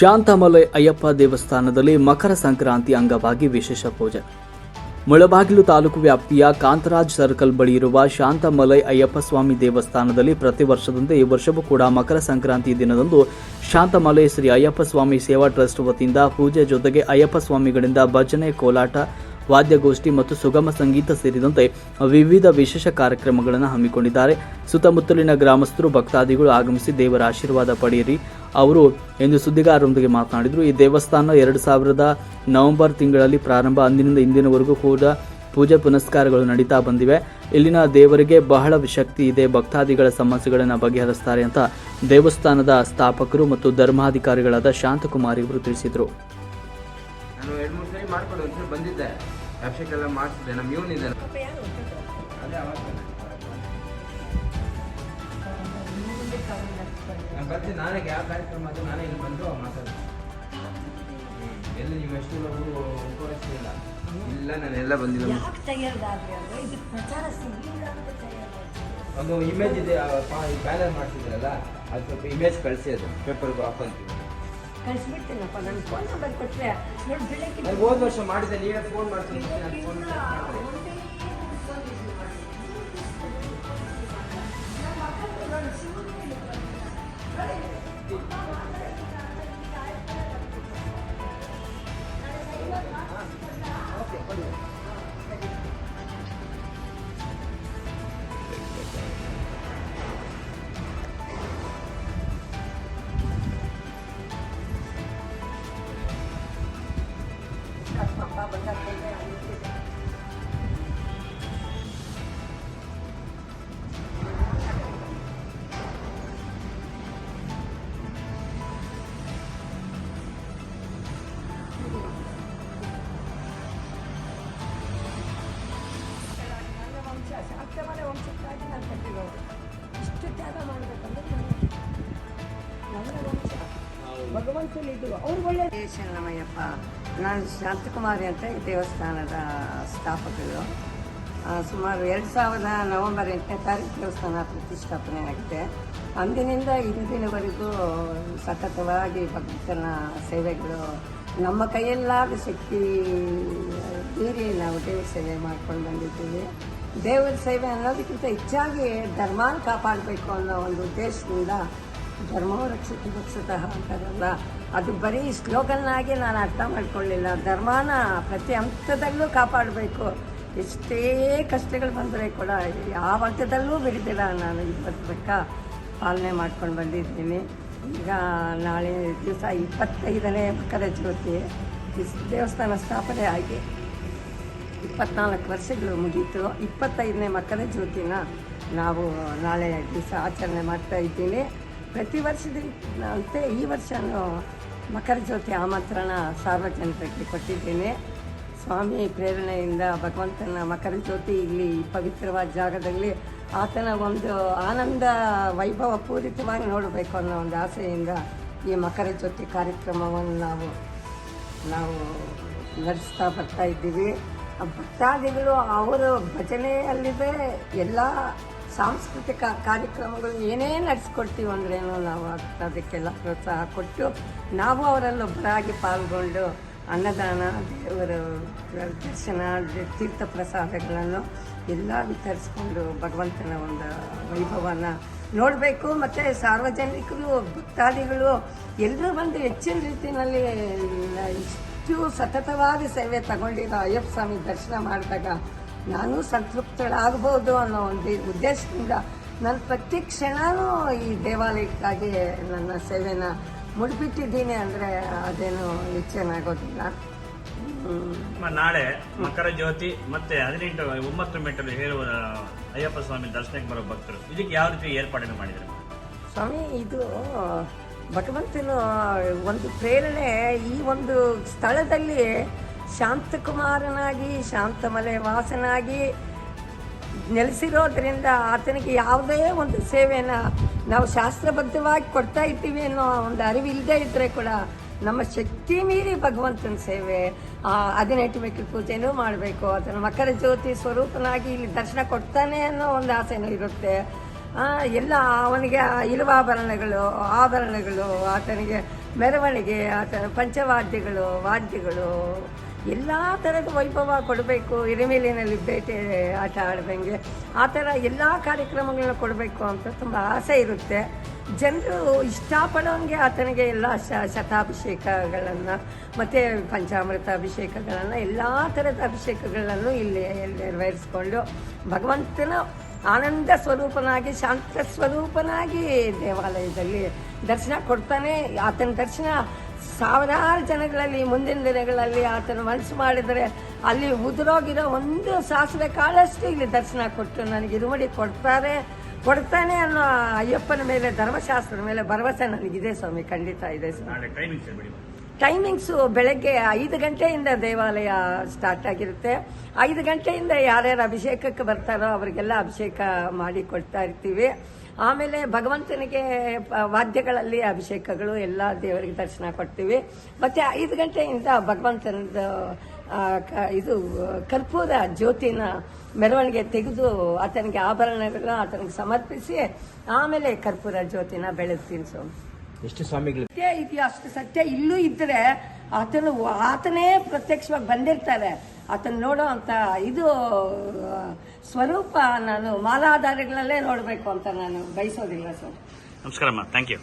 ಶಾಂತಮಲೈ ಅಯ್ಯಪ್ಪ ದೇವಸ್ಥಾನದಲ್ಲಿ ಮಕರ ಸಂಕ್ರಾಂತಿ ಅಂಗವಾಗಿ ವಿಶೇಷ ಪೂಜೆ. ಮುಳಬಾಗಿಲು ತಾಲೂಕು ವ್ಯಾಪ್ತಿಯ ಕಾಂತರಾಜ್ ಸರ್ಕಲ್ ಬಳಿ ಇರುವ ಶಾಂತಮಲೈ ಅಯ್ಯಪ್ಪ ಸ್ವಾಮಿ ದೇವಸ್ಥಾನದಲ್ಲಿ ಪ್ರತಿ ವರ್ಷದಂತೆ ಈ ವರ್ಷವೂ ಕೂಡ ಮಕರ ಸಂಕ್ರಾಂತಿ ದಿನದಂದು ಶಾಂತಮಲೈ ಶ್ರೀ ಅಯ್ಯಪ್ಪ ಸ್ವಾಮಿ ಸೇವಾ ಟ್ರಸ್ಟ್ ವತಿಯಿಂದ ಪೂಜೆ ಜೊತೆಗೆ ಅಯ್ಯಪ್ಪ ಸ್ವಾಮಿಗಳಿಂದ ಭಜನೆ, ಕೋಲಾಟ ವಾದ್ಯಗೋಷ್ಠಿ ಮತ್ತು ಸುಗಮ ಸಂಗೀತ ಸೇರಿದಂತೆ ವಿವಿಧ ವಿಶೇಷ ಕಾರ್ಯಕ್ರಮಗಳನ್ನು ಹಮ್ಮಿಕೊಂಡಿದ್ದಾರೆ. ಸುತ್ತಮುತ್ತಲಿನ ಗ್ರಾಮಸ್ಥರು, ಭಕ್ತಾದಿಗಳು ಆಗಮಿಸಿ ದೇವರ ಆಶೀರ್ವಾದ ಪಡೆಯಿರಿ. ಅವರು ಎಂದು ಸುದ್ದಿಗಾರರೊಂದಿಗೆ ಮಾತನಾಡಿದರು. ಈ ದೇವಸ್ಥಾನ ಎರಡು ಸಾವಿರದ ನವೆಂಬರ್ ತಿಂಗಳಲ್ಲಿ ಪ್ರಾರಂಭ. ಅಂದಿನಿಂದ ಇಂದಿನವರೆಗೂ ಕೂಡ ಪೂಜೆ ಪುನಸ್ಕಾರಗಳು ನಡೀತಾ ಬಂದಿವೆ. ಇಲ್ಲಿನ ದೇವರಿಗೆ ಬಹಳ ಶಕ್ತಿ ಇದೆ. ಭಕ್ತಾದಿಗಳ ಸಮಸ್ಯೆಗಳನ್ನು ಬಗೆಹರಿಸ್ತಾರೆ ಅಂತ ದೇವಸ್ಥಾನದ ಸ್ಥಾಪಕರು ಮತ್ತು ಧರ್ಮಾಧಿಕಾರಿಗಳಾದ ಶಾಂತಕುಮಾರಿ ಇವರು ತಿಳಿಸಿದರು. ನಾನು ಎರಡು ಮೂರು ಸರಿ ಮಾಡ್ಕೊಂಡು ಒಂದ್ಸರಿ ಬಂದಿದ್ದೆ. ಅಭಿಷೇಕ ಎಲ್ಲ ಮಾಡಿಸಿದ್ದೆ ನಮ್ಮ ಇವನ್ ಇದೆ ಅದೇ ಅವಾಗ ನಾನು ಬರ್ತೀನಿ ನಾನೇ ಯಾವ ಕಾರ್ಯಕ್ರಮ ಅದು ನಾನೇ ಇಲ್ಲಿ ಬಂದು ಮಾತಾಡ್ತೀನಿ. ಎಲ್ಲಿ ನೀವು ಎಷ್ಟು ಉಪಯೋಗಿಸ್ತಿಲ್ಲ ಇಲ್ಲ ನಾನು ಎಲ್ಲ ಬಂದಿಲ್ಲ. ಒಂದು ಇಮೇಜ್ ಇದೆ ಬ್ಯಾನರ್ ಮಾಡ್ತಿದ್ರಲ್ಲ ಅದು ಸ್ವಲ್ಪ ಇಮೇಜ್ ಕಳಿಸಿ ಅದು ಪೇಪರ್ಗೆ ಹಾಕೊಂತೀವಿ. ಕಳಿಸ್ಬಿಡ್ತೀನಪ್ಪ ನನ್ನ ಫೋನ್ ನಂಬರ್ ಕೊಟ್ಟರೆ ನೋಡಿ ಬೆಳಗ್ಗೆ ಹೋದ ವರ್ಷ ಮಾಡಿದ್ದೆ ನೀವೇ ಫೋನ್ ಮಾಡ್ತೀನಿ ವಂಶ ಶಾಕ್ತವರ ವಂಶಕ್ಕಾಗಿ ನಾನು ಕಟ್ಟಿರೋದು ಇಷ್ಟು ತ್ಯಾಗ ಮಾಡಬೇಕಂದ್ರೆ ಭಗವಂತನಿದು ಶರಣಮಯ್ಯಪ್ಪ ನಾನು ಶಾಂತಕುಮಾರಿ ಅಂತ ಈ ದೇವಸ್ಥಾನದ ಸ್ಥಾಪಕರು. ಸುಮಾರು ಎರಡು ಸಾವಿರದ ನವೆಂಬರ್ ಎಂಟನೇ ತಾರೀಕು ದೇವಸ್ಥಾನ ಪ್ರತಿಷ್ಠಾಪನೆ ಆಗಿದೆ. ಅಂದಿನಿಂದ ಇಂದಿನವರೆಗೂ ಸತತವಾಗಿ ಭಕ್ತನ ಸೇವೆಗಳು ನಮ್ಮ ಕೈಯಲ್ಲಾದ ಶಕ್ತಿ ಮೀರಿ ನಾವು ದೇವರ ಸೇವೆ ಮಾಡ್ಕೊಂಡು ಬಂದಿದ್ದೀವಿ. ದೇವರ ಸೇವೆ ಅನ್ನೋದಕ್ಕಿಂತ ಹೆಚ್ಚಾಗಿ ಧರ್ಮಾನ ಕಾಪಾಡಬೇಕು ಅನ್ನೋ ಒಂದು ಉದ್ದೇಶದಿಂದ ಧರ್ಮೋ ರಕ್ಷಿತ ರಕ್ಷತಃ ಅಂತಾರಲ್ಲ ಅದು ಬರೀ ಸ್ಲೋಗನ್ನಾಗಿ ನಾನು ಅರ್ಥ ಮಾಡ್ಕೊಳ್ಳಿಲ್ಲ. ಧರ್ಮನ ಪ್ರತಿ ಹಂತದಲ್ಲೂ ಕಾಪಾಡಬೇಕು. ಎಷ್ಟೇ ಕಷ್ಟಗಳು ಬಂದರೆ ಕೂಡ ಯಾವ ಹಂತದಲ್ಲೂ ಬಿಡಿದಿಲ್ಲ ನಾನು ಇಪ್ಪತ್ತು ಪಕ್ಕ ಪಾಲನೆ ಮಾಡ್ಕೊಂಡು ಬಂದಿದ್ದೀನಿ. ಈಗ ನಾಳೆ ದಿವಸ ಇಪ್ಪತ್ತೈದನೇ ಮಕರ ಜ್ಯೋತಿ ದೇವಸ್ಥಾನ ಸ್ಥಾಪನೆ ಆಗಿ ಇಪ್ಪತ್ನಾಲ್ಕು ವರ್ಷಗಳು ಮುಗೀತು. ಇಪ್ಪತ್ತೈದನೇ ಮಕರ ಜ್ಯೋತಿನ ನಾವು ನಾಳೆ ದಿವಸ ಆಚರಣೆ ಮಾಡ್ತಾ ಇದ್ದೀನಿ. ಪ್ರತಿ ವರ್ಷದಂತೆ ಈ ವರ್ಷವೂ ಮಕರ ಜ್ಯೋತಿ ಆಮಂತ್ರಣ ಸಾರ್ವಜನಿಕರಿಗೆ ಕೊಟ್ಟಿದ್ದೇನೆ. ಸ್ವಾಮಿ ಪ್ರೇರಣೆಯಿಂದ ಭಗವಂತನ ಮಕರ ಜ್ಯೋತಿ ಇಲ್ಲಿ ಪವಿತ್ರವಾದ ಜಾಗದಲ್ಲಿ ಆತನ ಒಂದು ಆನಂದ ವೈಭವ ಪೂರಿತವಾಗಿ ನೋಡಬೇಕು ಅನ್ನೋ ಒಂದು ಆಸೆಯಿಂದ ಈ ಮಕರ ಜ್ಯೋತಿ ಕಾರ್ಯಕ್ರಮವನ್ನು ನಾವು ನಾವು ನಡೆಸ್ತಾ ಬರ್ತಾ ಇದ್ದೀವಿ. ಭಕ್ತಾದಿಗಳು ಅವರ ಭಜನೆಯಲ್ಲಿದೆ. ಎಲ್ಲ ಸಾಂಸ್ಕೃತಿಕ ಕಾರ್ಯಕ್ರಮಗಳು ಏನೇ ನಡೆಸ್ಕೊಡ್ತೀವಿ ಅಂದ್ರೇನು ನಾವು ಅದ್- ಅದಕ್ಕೆಲ್ಲ ಪ್ರೋತ್ಸಾಹ ಕೊಟ್ಟು ನಾವು ಅವರಲ್ಲೊಬ್ಬರಾಗಿ ಪಾಲ್ಗೊಂಡು ಅನ್ನದಾನ, ದೇವರ ದರ್ಶನ ತೀರ್ಥ ಪ್ರಸಾದಗಳನ್ನು ಎಲ್ಲ ವಿತರಿಸ್ಕೊಂಡು ಭಗವಂತನ ಒಂದು ವೈಭವನ ನೋಡಬೇಕು. ಮತ್ತು ಸಾರ್ವಜನಿಕರು, ಭಕ್ತಾದಿಗಳು ಎಲ್ಲರೂ ಬಂದು ಹೆಚ್ಚಿನ ರೀತಿಯಲ್ಲಿ ಇಷ್ಟು ಸತತವಾದ ಸೇವೆ ತಗೊಂಡಿರೋ ಅಯ್ಯಪ್ಪ ಸ್ವಾಮಿ ದರ್ಶನ ಮಾಡಿದಾಗ ನಾನು ಸಂತೃಪ್ತಳಾಗ್ಬೋದು ಅನ್ನೋ ಒಂದು ಉದ್ದೇಶದಿಂದ ನಾನು ಪ್ರತಿ ಕ್ಷಣವೂ ಈ ದೇವಾಲಯಕ್ಕಾಗಿ ನನ್ನ ಸೇವೆನ ಮುಡಿಬಿಟ್ಟಿದ್ದೀನಿ ಅಂದರೆ ಅದೇನು ಹೆಚ್ಚೇನಾಗೋದಿಲ್ಲ ನಾಳೆ ಮಕರ ಜ್ಯೋತಿ ಮತ್ತೆ ಹದಿನೆಂಟು ಒಂಬತ್ತು ಮೀಟರ್ ಹೇಳುವ ಅಯ್ಯಪ್ಪ ಸ್ವಾಮಿ ದರ್ಶನಕ್ಕೆ ಬರೋ ಭಕ್ತರು ಇದಕ್ಕೆ ಯಾವ ರೀತಿ ಏರ್ಪಾಡನ್ನು ಮಾಡಿದ್ದಾರೆ? ಸ್ವಾಮಿ ಇದು ಭಗವಂತನ ಒಂದು ಪ್ರೇರಣೆ ಈ ಒಂದು ಸ್ಥಳದಲ್ಲಿ ಶಾಂತಕುಮಾರನಾಗಿ ಶಾಂತಮಲೆ ವಾಸನಾಗಿ ನೆಲೆಸಿರೋದ್ರಿಂದ ಆತನಿಗೆ ಯಾವುದೇ ಒಂದು ಸೇವೆಯನ್ನು ನಾವು ಶಾಸ್ತ್ರಬದ್ಧವಾಗಿ ಕೊಡ್ತಾ ಇದ್ದೀವಿ ಅನ್ನೋ ಒಂದು ಅರಿವಿಲ್ಲದೆ ಇದ್ದರೆ ಕೂಡ ನಮ್ಮ ಶಕ್ತಿ ಮೀರಿ ಭಗವಂತನ ಸೇವೆ ಆ, ಹದಿನೆಂಟು ಮೆಟ್ಟಿಲು ಪೂಜೆನೂ ಮಾಡಬೇಕು. ಅದನ್ನು ಮಕರ ಜ್ಯೋತಿ ಸ್ವರೂಪನಾಗಿ ಇಲ್ಲಿ ದರ್ಶನ ಕೊಡ್ತಾನೆ ಅನ್ನೋ ಒಂದು ಆಸೆನೂ ಇರುತ್ತೆ. ಎಲ್ಲ ಅವನಿಗೆ ಇರುವಾಭರಣಗಳು ಆಭರಣಗಳು ಆತನಿಗೆ ಮೆರವಣಿಗೆ ಆತನ ಪಂಚವಾದ್ಯಗಳು ವಾದ್ಯಗಳು ಎಲ್ಲ ಥರದ ವೈಭವ ಕೊಡಬೇಕು, ಹಿರಿಮೇಲಿನಲ್ಲಿ ಬೇಟೆ ಆಟ ಆಡ್ದಂಗೆ. ಆ ಥರ ಎಲ್ಲ ಕಾರ್ಯಕ್ರಮಗಳನ್ನ ಕೊಡಬೇಕು ಅಂತ ತುಂಬ ಆಸೆ ಇರುತ್ತೆ. ಜನರು ಇಷ್ಟಪಡೋಂಗೆ ಆತನಿಗೆ ಎಲ್ಲ ಶ, ಶತಾಭಿಷೇಕಗಳನ್ನು ಮತ್ತು ಪಂಚಾಮೃತ ಅಭಿಷೇಕಗಳನ್ನು ಎಲ್ಲ ಥರದ ಅಭಿಷೇಕಗಳನ್ನು ಇಲ್ಲಿ ನೆರವೇರಿಸ್ಕೊಂಡು ಭಗವಂತನ ಆನಂದ ಸ್ವರೂಪನಾಗಿ, ಶಾಂತ ಸ್ವರೂಪನಾಗಿ ದೇವಾಲಯದಲ್ಲಿ ದರ್ಶನ ಕೊಡ್ತಾನೆ. ಆತನ ದರ್ಶನ ಸಾವಿರಾರು ಜನಗಳಲ್ಲಿ ಮುಂದಿನ ದಿನಗಳಲ್ಲಿ ಆತನ ಮನಸ್ಸು ಮಾಡಿದರೆ ಅಲ್ಲಿ ಉದುರೋಗಿರೋ ಒಂದು ಸಾಸಿವೆ ಕಾಳಷ್ಟು ಇಲ್ಲಿ ದರ್ಶನ ಕೊಟ್ಟು ನನಗೆ ಇರುಮಡಿ ಕೊಡ್ತಾರೆ. ಕೊಡ್ತಾನೆ ಅನ್ನೋ ಅಯ್ಯಪ್ಪನ ಮೇಲೆ, ಧರ್ಮಶಾಸ್ತ್ರದ ಮೇಲೆ ಭರವಸೆ ನನಗಿದೆ ಸ್ವಾಮಿ. ಖಂಡಿತ ಇದೆ ಸ್ವಾಮಿ. ಟೈಮಿಂಗ್ಸ್ ಬೆಳಗ್ಗೆ ಐದು ಗಂಟೆಯಿಂದ ದೇವಾಲಯ ಸ್ಟಾರ್ಟ್ ಆಗಿರುತ್ತೆ. ಐದು ಗಂಟೆಯಿಂದ ಯಾರ್ಯಾರು ಅಭಿಷೇಕಕ್ಕೆ ಬರ್ತಾರೋ ಅವರಿಗೆಲ್ಲ ಅಭಿಷೇಕ ಮಾಡಿ ಕೊಡ್ತಾ ಇರ್ತೀವಿ. ಆಮೇಲೆ ಭಗವಂತನಿಗೆ ವಾದ್ಯಗಳಲ್ಲಿ ಅಭಿಷೇಕಗಳು ಎಲ್ಲ ದೇವರಿಗೆ ದರ್ಶನ ಕೊಡ್ತೀವಿ. ಮತ್ತೆ ಐದು ಗಂಟೆಯಿಂದ ಭಗವಂತನದ್ದು ಕ- ಇದು ಕರ್ಪೂರ ಜ್ಯೋತಿನ ಮೆರವಣಿಗೆ ತೆಗೆದು ಆತನಿಗೆ ಆಭರಣಗಳನ್ನ ಆತನಿಗೆ ಸಮರ್ಪಿಸಿ ಆಮೇಲೆ ಕರ್ಪೂರ ಜ್ಯೋತಿನ ಬೆಳೆಸ್ತೀನಿ ಸ್ವಾಮಿ. ಎಷ್ಟು ಸ್ವಾಮಿಗಳು? ಸತ್ಯ ಇದೆಯೋ ಅಷ್ಟು ಸತ್ಯ ಇಲ್ಲೂ ಇದ್ರೆ ಆತನು ಆತನೇ ಪ್ರತ್ಯಕ್ಷವಾಗಿ ಬಂದಿರ್ತಾರೆ. ಆತನ ನೋಡೋ ಅಂತ ಇದು ಸ್ವರೂಪ ನಾನು ಮಾಲಾಧಾರಿಗಳಲ್ಲೇ ನೋಡಬೇಕು ಅಂತ ನಾನು ಬಯಸೋದಿಲ್ಲ ಸರ್. ನಮಸ್ಕಾರಮ್ಮ ಥ್ಯಾಂಕ್ ಯು